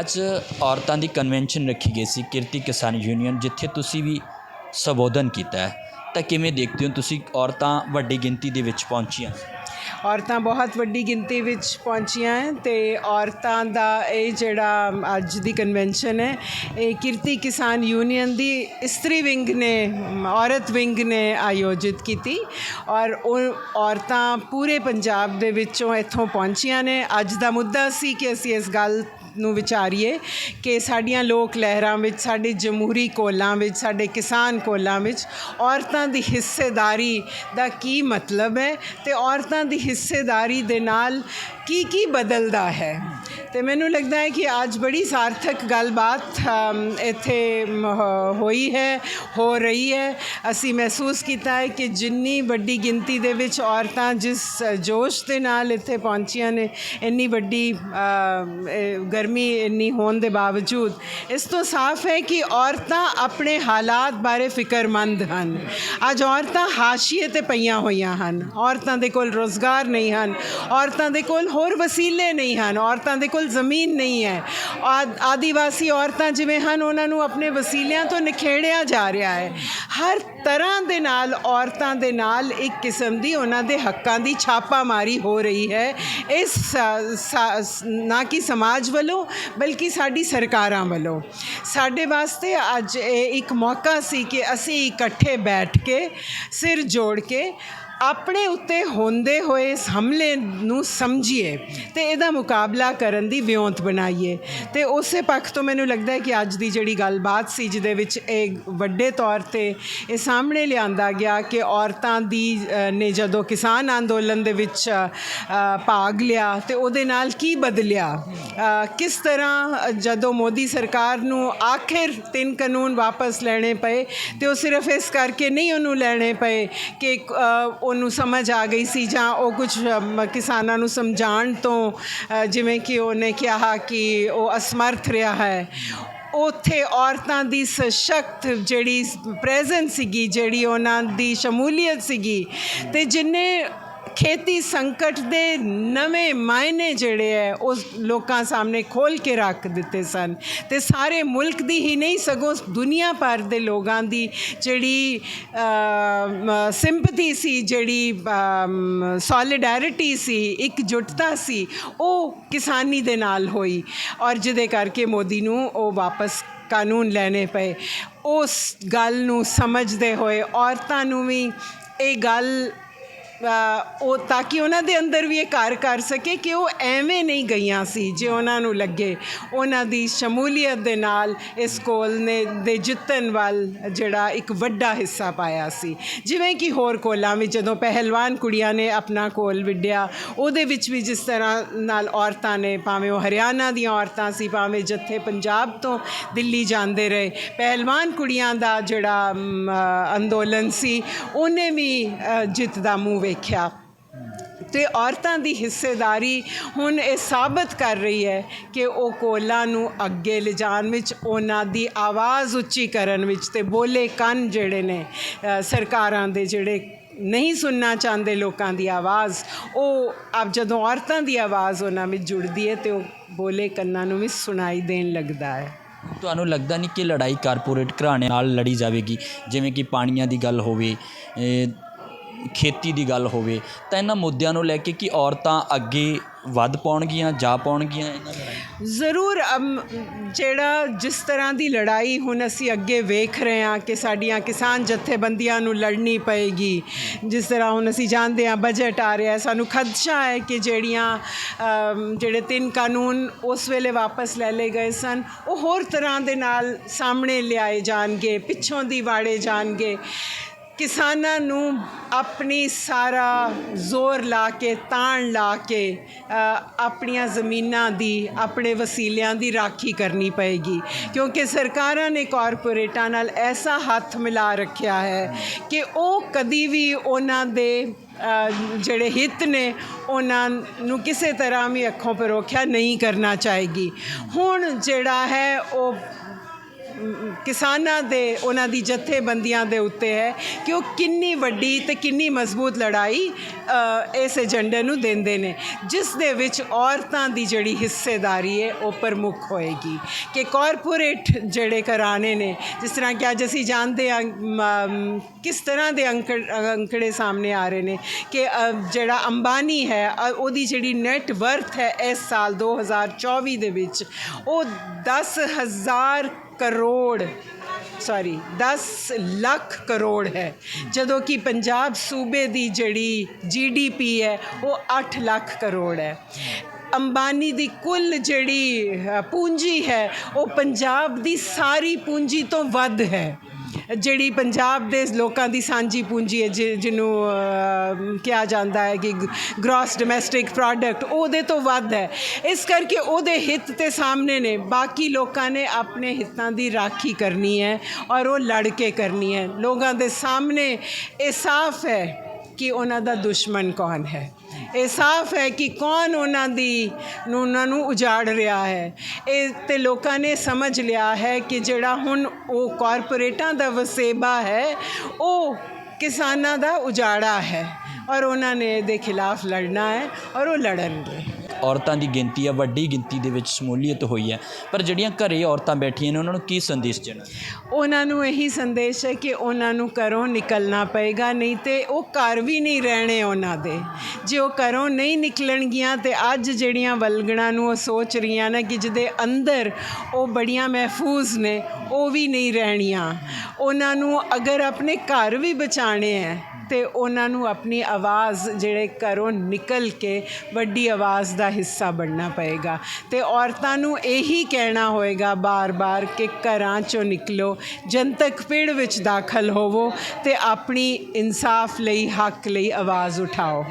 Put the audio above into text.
ਅੱਜ ਔਰਤਾਂ ਦੀ ਕਨਵੈਨਸ਼ਨ ਰੱਖੀ ਗਈ ਸੀ ਕਿਰਤੀ ਕਿਸਾਨ ਯੂਨੀਅਨ ਜਿੱਥੇ ਤੁਸੀਂ ਵੀ ਸੰਬੋਧਨ ਕੀਤਾ ਹੈ। ਤਾਂ ਕਿਵੇਂ ਦੇਖਦੇ ਹੋ ਤੁਸੀਂ ਔਰਤਾਂ ਵੱਡੀ ਗਿਣਤੀ ਦੇ ਵਿੱਚ ਪਹੁੰਚੀਆਂ? ਔਰਤਾਂ ਬਹੁਤ ਵੱਡੀ ਗਿਣਤੀ ਵਿੱਚ ਪਹੁੰਚੀਆਂ ਹੈ ਤੇ ਔਰਤਾਂ ਦਾ ਇਹ ਜਿਹੜਾ ਅੱਜ ਦੀ ਕਨਵੈਨਸ਼ਨ ਹੈ, ਇਹ ਕਿਰਤੀ ਕਿਸਾਨ ਯੂਨੀਅਨ ਦੀ ਇਸਤਰੀ ਵਿੰਗ ਨੇ, ਔਰਤ ਵਿੰਗ ਨੇ ਆਯੋਜਿਤ ਕੀਤੀ ਔਰ ਉਹ ਔਰਤਾਂ ਪੂਰੇ ਪੰਜਾਬ ਦੇ ਵਿੱਚੋਂ ਇੱਥੋਂ ਪਹੁੰਚੀਆਂ ਨੇ। ਅੱਜ ਦਾ ਮੁੱਦਾ ਸੀ ਕਿ ਅਸੀਂ ਇਸ ਗੱਲ ਨੂੰ ਵਿਚਾਰੀਏ ਕਿ ਸਾਡੀਆਂ ਲੋਕ ਲਹਿਰਾਂ ਵਿੱਚ, ਸਾਡੇ ਜਮਹੂਰੀ ਕੋਲਾਂ ਵਿੱਚ, ਸਾਡੇ ਕਿਸਾਨ ਕੋਲਾਂ ਵਿੱਚ ਔਰਤਾਂ ਦੀ ਹਿੱਸੇਦਾਰੀ ਦਾ ਕੀ ਮਤਲਬ ਹੈ ਤੇ ਔਰਤਾਂ ਦੀ ਹਿੱਸੇਦਾਰੀ ਦੇ ਨਾਲ ਕੀ ਕੀ ਬਦਲਦਾ ਹੈ? ਤੇ ਮੈਨੂੰ ਲੱਗਦਾ ਹੈ ਕਿ ਅੱਜ ਬੜੀ ਸਾਰਥਕ ਗੱਲਬਾਤ ਇੱਥੇ ਹੋਈ ਹੈ, ਹੋ ਰਹੀ ਹੈ। ਅਸੀਂ ਮਹਿਸੂਸ ਕੀਤਾ ਹੈ ਕਿ ਜਿੰਨੀ ਵੱਡੀ ਗਿਣਤੀ ਦੇ ਵਿੱਚ ਔਰਤਾਂ ਜਿਸ ਜੋਸ਼ ਦੇ ਨਾਲ ਇੱਥੇ ਪਹੁੰਚੀਆਂ ਨੇ, ਇੰਨੀ ਵੱਡੀ ਗਰਮੀ ਇੰਨੀ ਹੋਣ ਦੇ ਬਾਵਜੂਦ, ਇਸ ਤੋਂ ਸਾਫ਼ ਹੈ ਕਿ ਔਰਤਾਂ ਆਪਣੇ ਹਾਲਾਤ ਬਾਰੇ ਫਿਕਰਮੰਦ ਹਨ। ਅੱਜ ਔਰਤਾਂ ਹਾਸ਼ੀਏ ਤੇ ਪਈਆਂ ਹੋਈਆਂ ਹਨ। ਔਰਤਾਂ ਦੇ ਕੋਲ ਰੋਜ਼ਗਾਰ ਨਹੀਂ ਹਨ। ਔਰਤਾਂ ਦੇ ਕੋਲ ਹੋਰ ਵਸੀਲੇ ਨਹੀਂ ਹਨ। ਔਰਤਾਂ ਦੇ ਕੋਲ ਜ਼ਮੀਨ ਨਹੀਂ ਹੈ। ਆਦ- ਆਦੀਵਾਸੀ ਔਰਤਾਂ ਜਿਵੇਂ ਹਨ, ਉਹਨਾਂ ਨੂੰ ਆਪਣੇ ਵਸੀਲਿਆਂ ਤੋਂ ਨਿਖੇੜਿਆ ਜਾ ਰਿਹਾ ਹੈ। ਹਰ ਤਰ੍ਹਾਂ ਦੇ ਨਾਲ ਔਰਤਾਂ ਦੇ ਨਾਲ ਇੱਕ ਕਿਸਮ ਦੀ ਉਹਨਾਂ ਦੇ ਹੱਕਾਂ ਦੀ ਛਾਪਾਮਾਰੀ ਹੋ ਰਹੀ ਹੈ। ਇਸ ਨਾ ਕਿ ਸਮਾਜ ਵੱਲੋਂ, ਬਲਕਿ ਸਾਡੀ ਸਰਕਾਰਾਂ ਵੱਲੋਂ। ਸਾਡੇ ਵਾਸਤੇ ਅੱਜ ਇਹ ਇੱਕ ਮੌਕਾ ਸੀ ਕਿ ਅਸੀਂ ਇਕੱਠੇ ਬੈਠ ਕੇ ਸਿਰ ਜੋੜ ਕੇ ਆਪਣੇ ਉੱਤੇ ਹੁੰਦੇ ਹੋਏ ਇਸ ਹਮਲੇ ਨੂੰ ਸਮਝੀਏ ਤੇ ਇਹਦਾ ਮੁਕਾਬਲਾ ਕਰਨ ਦੀ ਵਿਉਂਤ ਬਣਾਈਏ। ਤੇ ਉਸੇ ਪੱਖ ਤੋਂ ਮੈਨੂੰ ਲੱਗਦਾ ਹੈ ਕਿ ਅੱਜ ਦੀ ਜਿਹੜੀ ਗੱਲਬਾਤ ਸੀ, ਜਿਹਦੇ ਵਿੱਚ ਇਹ ਵੱਡੇ ਤੌਰ ਤੇ ਇਹ ਸਾਹਮਣੇ ਲਿਆਂਦਾ ਗਿਆ ਕਿ ਔਰਤਾਂ ਦੀ ਨੇ ਜਦੋਂ ਕਿਸਾਨ ਅੰਦੋਲਨ ਦੇ ਵਿੱਚ ਭਾਗ ਲਿਆ ਤੇ ਉਹਦੇ ਨਾਲ ਕੀ ਬਦਲਿਆ? ਕਿਸ ਤਰ੍ਹਾਂ ਜਦੋਂ ਮੋਦੀ ਸਰਕਾਰ ਨੂੰ ਆਖਿਰ ਤਿੰਨ ਕਾਨੂੰਨ ਵਾਪਸ ਲੈਣੇ ਪਏ ਤੇ ਉਹ ਸਿਰਫ ਇਸ ਕਰਕੇ ਨਹੀਂ ਉਹਨੂੰ ਲੈਣੇ ਪਏ ਕਿ ਉਹਨੂੰ ਸਮਝ ਆ ਗਈ ਸੀ ਜਾਂ ਉਹ ਕੁਝ ਕਿਸਾਨਾਂ ਨੂੰ ਸਮਝਾਉਣ ਤੋਂ ਜਿਵੇਂ ਕਿ ਉਹਨੇ ਕਿਹਾ ਕਿ ਉਹ ਅਸਮਰਥ ਰਿਹਾ ਹੈ। ਉੱਥੇ ਔਰਤਾਂ ਦੀ ਸਸ਼ਕਤ ਜਿਹੜੀ ਪ੍ਰੈਜ਼ੈਂਸ ਸੀਗੀ, ਜਿਹੜੀ ਉਹਨਾਂ ਦੀ ਸ਼ਮੂਲੀਅਤ ਸੀਗੀ ਤੇ ਜਿਨੇ ਖੇਤੀ ਸੰਕਟ ਦੇ ਨਵੇਂ ਮਾਇਨੇ ਜਿਹੜੇ ਹੈ ਉਸ ਲੋਕਾਂ ਸਾਹਮਣੇ ਖੋਲ ਕੇ ਰੱਖ ਦਿੱਤੇ ਸਨ। ਤੇ ਸਾਰੇ ਮੁਲਕ ਦੀ ਹੀ ਨਹੀਂ, ਸਗੋਂ ਦੁਨੀਆ ਭਰ ਦੇ ਲੋਕਾਂ ਦੀ ਜਿਹੜੀ ਸਿੰਪਥੀ ਸੀ, ਜਿਹੜੀ ਸੋਲੀਡੈਰਿਟੀ ਸੀ, ਇਕਜੁੱਟਤਾ ਸੀ, ਉਹ ਕਿਸਾਨੀ ਦੇ ਨਾਲ ਹੋਈ। ਔਰ ਜਿਹਦੇ ਕਰਕੇ ਮੋਦੀ ਨੂੰ ਉਹ ਵਾਪਸ ਕਾਨੂੰਨ ਲੈਣੇ ਪਏ। ਉਸ ਗੱਲ ਨੂੰ ਸਮਝਦੇ ਹੋਏ ਔਰਤਾਂ ਨੂੰ ਵੀ ਇਹ ਗੱਲ ਉਹ ਤਾਂ ਕਿ ਉਹਨਾਂ ਦੇ ਅੰਦਰ ਵੀ ਇਹ ਕਾਰ ਕਰ ਸਕੇ ਕਿ ਉਹ ਐਵੇਂ ਨਹੀਂ ਗਈਆਂ ਸੀ ਜੇ ਉਹਨਾਂ ਨੂੰ ਲੱਗੇ। ਉਹਨਾਂ ਦੀ ਸ਼ਮੂਲੀਅਤ ਦੇ ਨਾਲ ਇਸ ਕੋਲ ਨੇ ਦੇ ਜਿੱਤਣ ਵੱਲ ਜਿਹੜਾ ਇੱਕ ਵੱਡਾ ਹਿੱਸਾ ਪਾਇਆ ਸੀ। ਜਿਵੇਂ ਕਿ ਹੋਰ ਕੋਲਾਂ ਵਿੱਚ ਜਦੋਂ ਪਹਿਲਵਾਨ ਕੁੜੀਆਂ ਨੇ ਆਪਣਾ ਕੋਲ ਵਿੱਢਿਆ ਉਹਦੇ ਵਿੱਚ ਵੀ ਜਿਸ ਤਰ੍ਹਾਂ ਨਾਲ ਔਰਤਾਂ ਨੇ ਭਾਵੇਂ ਉਹ ਹਰਿਆਣਾ ਦੀਆਂ ਔਰਤਾਂ ਸੀ ਭਾਵੇਂ ਜੱਥੇ ਪੰਜਾਬ ਤੋਂ ਦਿੱਲੀ ਜਾਂਦੇ ਰਹੇ ਪਹਿਲਵਾਨ ਕੁੜੀਆਂ ਦਾ ਜਿਹੜਾ ਅੰਦੋਲਨ ਸੀ ਉਹਨੇ ਵੀ ਅ, ਜਿੱਤ ਦਾ ਮੂੰਹ ਵੇਖਿਆ। ਤੇ ਔਰਤਾਂ ਦੀ ਹਿੱਸੇਦਾਰੀ ਹੁਣ ਇਹ ਸਾਬਤ ਕਰ ਰਹੀ ਹੈ ਕਿ ਉਹ ਕੋਲਾਂ ਨੂੰ ਅੱਗੇ ਲਿਜਾਣ ਵਿੱਚ, ਉਹਨਾਂ ਦੀ ਆਵਾਜ਼ ਉੱਚੀ ਕਰਨ ਵਿੱਚ ਤੇ ਬੋਲੇ ਕੰਨ ਜਿਹੜੇ ਨੇ ਸਰਕਾਰਾਂ ਦੇ ਜਿਹੜੇ ਨਹੀਂ ਸੁਣਨਾ ਚਾਹੁੰਦੇ ਲੋਕਾਂ ਦੀ ਆਵਾਜ਼, ਉਹ ਆਪ ਜਦੋਂ ਔਰਤਾਂ ਦੀ ਆਵਾਜ਼ ਉਹਨਾਂ ਵਿੱਚ ਜੁੜਦੀ ਹੈ ਤੇ ਉਹ ਬੋਲੇ ਕੰਨਾਂ ਨੂੰ ਵੀ ਸੁਣਾਈ ਦੇਣ ਲੱਗਦਾ ਹੈ। ਤੁਹਾਨੂੰ ਲੱਗਦਾ ਨਹੀਂ ਕਿ ਲੜਾਈ ਕਾਰਪੋਰੇਟ ਘਰਾਣੇ ਨਾਲ ਲੜੀ ਜਾਵੇਗੀ? ਜਿਵੇਂ ਕਿ ਪਾਣੀਆਂ ਦੀ ਗੱਲ ਹੋਵੇ ਖੇਤੀ ਦੀ ਗੱਲ ਹੋਵੇ ਤਾਂ ਇਹਨਾਂ ਮੁੱਦਿਆਂ ਨੂੰ ਲੈ ਕੇ ਕਿ ਔਰਤਾਂ ਅੱਗੇ ਵੱਧ ਪਾਉਣਗੀਆਂ, ਜਾ ਪਾਉਣਗੀਆਂ ਇਹਨਾਂ ਲੜਾਈ ਜ਼ਰੂਰ ਜਿਹੜਾ ਜਿਸ ਤਰ੍ਹਾਂ ਦੀ ਲੜਾਈ ਹੁਣ ਅਸੀਂ ਅੱਗੇ ਵੇਖ ਰਹੇ ਹਾਂ ਕਿ ਸਾਡੀਆਂ ਕਿਸਾਨ ਜਥੇਬੰਦੀਆਂ ਨੂੰ ਲੜਨੀ ਪਏਗੀ, ਜਿਸ ਤਰ੍ਹਾਂ ਹੁਣ ਅਸੀਂ ਜਾਣਦੇ ਹਾਂ ਬਜਟ ਆ ਰਿਹਾ ਸਾਨੂੰ ਖਦਸ਼ਾ ਹੈ ਕਿ ਜਿਹੜੀਆਂ ਜਿਹੜੇ ਤਿੰਨ ਕਾਨੂੰਨ ਉਸ ਵੇਲੇ ਵਾਪਸ ਲੈ ਲਏ ਗਏ ਸਨ, ਉਹ ਹੋਰ ਤਰ੍ਹਾਂ ਦੇ ਨਾਲ ਸਾਹਮਣੇ ਲਿਆਏ ਜਾਣਗੇ, ਪਿੱਛੋਂ ਦੀ ਵਾੜੇ ਜਾਣਗੇ। ਕਿਸਾਨਾਂ ਨੂੰ ਆਪਣੀ ਸਾਰਾ ਜ਼ੋਰ ਲਾ ਕੇ, ਤਾਣ ਲਾ ਕੇ ਆਪਣੀਆਂ ਜ਼ਮੀਨਾਂ ਦੀ, ਆਪਣੇ ਵਸੀਲਿਆਂ ਦੀ ਰਾਖੀ ਕਰਨੀ ਪਏਗੀ। ਕਿਉਂਕਿ ਸਰਕਾਰਾਂ ਨੇ ਕਾਰਪੋਰੇਟਾਂ ਨਾਲ ਐਸਾ ਹੱਥ ਮਿਲਾ ਰੱਖਿਆ ਹੈ ਕਿ ਉਹ ਕਦੀ ਵੀ ਉਹਨਾਂ ਦੇ ਜਿਹੜੇ ਹਿੱਤ ਨੇ, ਉਹਨਾਂ ਨੂੰ ਕਿਸੇ ਤਰ੍ਹਾਂ ਵੀ ਅੱਖੋਂ ਪਰੋਖਿਆ ਨਹੀਂ ਕਰਨਾ ਚਾਹੇਗੀ। ਹੁਣ ਜਿਹੜਾ ਹੈ, ਉਹ ਕਿਸਾਨਾਂ ਦੇ, ਉਹਨਾਂ ਦੀ ਜਥੇਬੰਦੀਆਂ ਦੇ ਉੱਤੇ ਹੈ ਕਿ ਉਹ ਕਿੰਨੀ ਵੱਡੀ ਤੇ ਕਿੰਨੀ ਮਜ਼ਬੂਤ ਲੜਾਈ ਇਸ ਏਜੰਡੇ ਨੂੰ ਦਿੰਦੇ ਨੇ, ਜਿਸ ਦੇ ਵਿੱਚ ਔਰਤਾਂ ਦੀ ਜਿਹੜੀ ਹਿੱਸੇਦਾਰੀ ਹੈ, ਉਹ ਪ੍ਰਮੁੱਖ ਹੋਏਗੀ। ਕਿ ਕਾਰਪੋਰੇਟ ਜਿਹੜੇ ਘਰਾਣੇ ਨੇ, ਜਿਸ ਤਰ੍ਹਾਂ ਕਿ ਅੱਜ ਅਸੀਂ ਜਾਣਦੇ ਹਾਂ ਕਿਸ ਤਰ੍ਹਾਂ ਦੇ ਅੰਕੜ ਅੰਕੜੇ ਸਾਹਮਣੇ ਆ ਰਹੇ ਨੇ ਕਿ ਜਿਹੜਾ ਅੰਬਾਨੀ ਹੈ ਉਹਦੀ ਜਿਹੜੀ ਨੈਟ ਵਰਥ ਹੈ, ਇਸ ਸਾਲ 2024 ਦੇ ਵਿੱਚ, ਉਹ 10000 ਕਰੋੜ ਸੌਰੀ 10 ਲੱਖ ਕਰੋੜ ਹੈ। ਜਦੋਂ ਕਿ ਪੰਜਾਬ ਸੂਬੇ ਦੀ ਜਿਹੜੀ ਜੀਡੀਪੀ ਹੈ, ਉਹ 8 ਲੱਖ ਕਰੋੜ ਹੈ। ਅੰਬਾਨੀ ਦੀ ਕੁੱਲ ਜਿਹੜੀ ਪੂੰਜੀ ਹੈ, ਉਹ ਪੰਜਾਬ ਦੀ ਸਾਰੀ ਪੂੰਜੀ ਤੋਂ ਵੱਧ ਹੈ। ਜਿਹੜੀ ਪੰਜਾਬ ਦੇ ਲੋਕਾਂ ਦੀ ਸਾਂਝੀ ਪੂੰਜੀ ਹੈ ਜਿਹਨੂੰ ਕਿਹਾ ਜਾਂਦਾ ਹੈ ਕਿ ਗ੍ਰੋਸ ਡੋਮੈਸਟਿਕ ਪ੍ਰੋਡਕਟ ਉਹਦੇ ਤੋਂ ਵੱਧ ਹੈ। ਇਸ ਕਰਕੇ ਉਹਦੇ ਹਿੱਤ ਤੇ ਸਾਹਮਣੇ ਨੇ, ਬਾਕੀ ਲੋਕਾਂ ਨੇ ਆਪਣੇ ਹਿੱਤਾਂ ਦੀ ਰਾਖੀ ਕਰਨੀ ਹੈ ਔਰ ਉਹ ਲੜ ਕੇ ਕਰਨੀ ਹੈ। ਲੋਕਾਂ ਦੇ ਸਾਹਮਣੇ ਇਹ ਸਾਫ਼ ਹੈ। ਕਿ ਉਹਨਾਂ ਦਾ ਦੁਸ਼ਮਣ ਕੌਣ ਹੈ? ਇਹ ਸਾਫ਼ ਹੈ ਕਿ ਕੌਣ ਉਹਨਾਂ ਦੀ ਨੂੰ ਉਹਨਾਂ ਨੂੰ ਉਜਾੜ ਰਿਹਾ ਹੈ। ਇਹ ਤੇ ਲੋਕਾਂ ਨੇ ਸਮਝ ਲਿਆ ਹੈ ਕਿ ਜਿਹੜਾ ਹੁਣ ਉਹ ਕਾਰਪੋਰੇਟਾਂ ਦਾ ਵਸੇਬਾ ਹੈ, ਉਹ ਕਿਸਾਨਾਂ ਦਾ ਉਜਾੜਾ ਹੈ ਔਰ ਉਹਨਾਂ ਨੇ ਇਹਦੇ ਖਿਲਾਫ ਲੜਨਾ ਹੈ ਔਰ ਉਹ ਲੜਨਗੇ। ਔਰਤਾਂ ਦੀ ਗਿਣਤੀ ਆ ਵੱਡੀ ਗਿਣਤੀ ਦੇ ਵਿੱਚ ਸ਼ਮੂਲੀਅਤ ਹੋਈ ਹੈ। ਪਰ ਜਿਹੜੀਆਂ ਘਰੇ ਔਰਤਾਂ ਬੈਠੀਆਂ ਨੇ, ਉਹਨਾਂ ਨੂੰ ਕੀ ਸੰਦੇਸ਼ ਦੇਣਾ? ਉਹਨਾਂ ਨੂੰ ਇਹੀ ਸੰਦੇਸ਼ ਹੈ ਕਿ ਉਹਨਾਂ ਨੂੰ ਘਰੋਂ ਨਿਕਲਣਾ ਪਏਗਾ, ਨਹੀਂ ਤੇ ਉਹ ਘਰ ਵੀ ਨਹੀਂ ਰਹਿਣੇ ਉਹਨਾਂ ਦੇ। ਜੇ ਉਹ ਘਰੋਂ ਨਹੀਂ ਨਿਕਲਣਗੀਆਂ ਤੇ ਅੱਜ ਜਿਹੜੀਆਂ ਵਲਗਣਾ ਨੂੰ ਉਹ ਸੋਚ ਰਹੀਆਂ ਨੇ ਕਿ ਜਿਹਦੇ ਅੰਦਰ ਉਹ ਬੜੀਆਂ ਮਹਿਫੂਜ਼ ਨੇ, ਉਹ ਵੀ ਨਹੀਂ ਰਹਿਣੀਆਂ। ਉਹਨਾਂ ਨੂੰ ਅਗਰ ਆਪਣੇ ਘਰ ਵੀ ਬਚਾਣੇ ਹੈ ਤੇ ਉਹਨਾਂ ਨੂੰ ਆਪਣੀ ਆਵਾਜ਼ ਜਿਹੜੇ ਘਰੋਂ ਨਿਕਲ ਕੇ ਵੱਡੀ ਆਵਾਜ਼ ਦਾ ਹਿੱਸਾ ਬਣਨਾ ਪਏਗਾ। ਤੇ ਔਰਤਾਂ ਨੂੰ ਇਹੀ ਕਹਿਣਾ ਹੋਏਗਾ ਬਾਰ-ਬਾਰ ਕਿ ਘਰਾਂ ਚੋਂ ਨਿਕਲੋ, ਜਨਤਕ ਪਿੜ ਵਿੱਚ ਦਾਖਲ ਹੋਵੋ ਤੇ ਆਪਣੀ ਇਨਸਾਫ ਲਈ, ਹੱਕ ਲਈ ਆਵਾਜ਼ ਉਠਾਓ।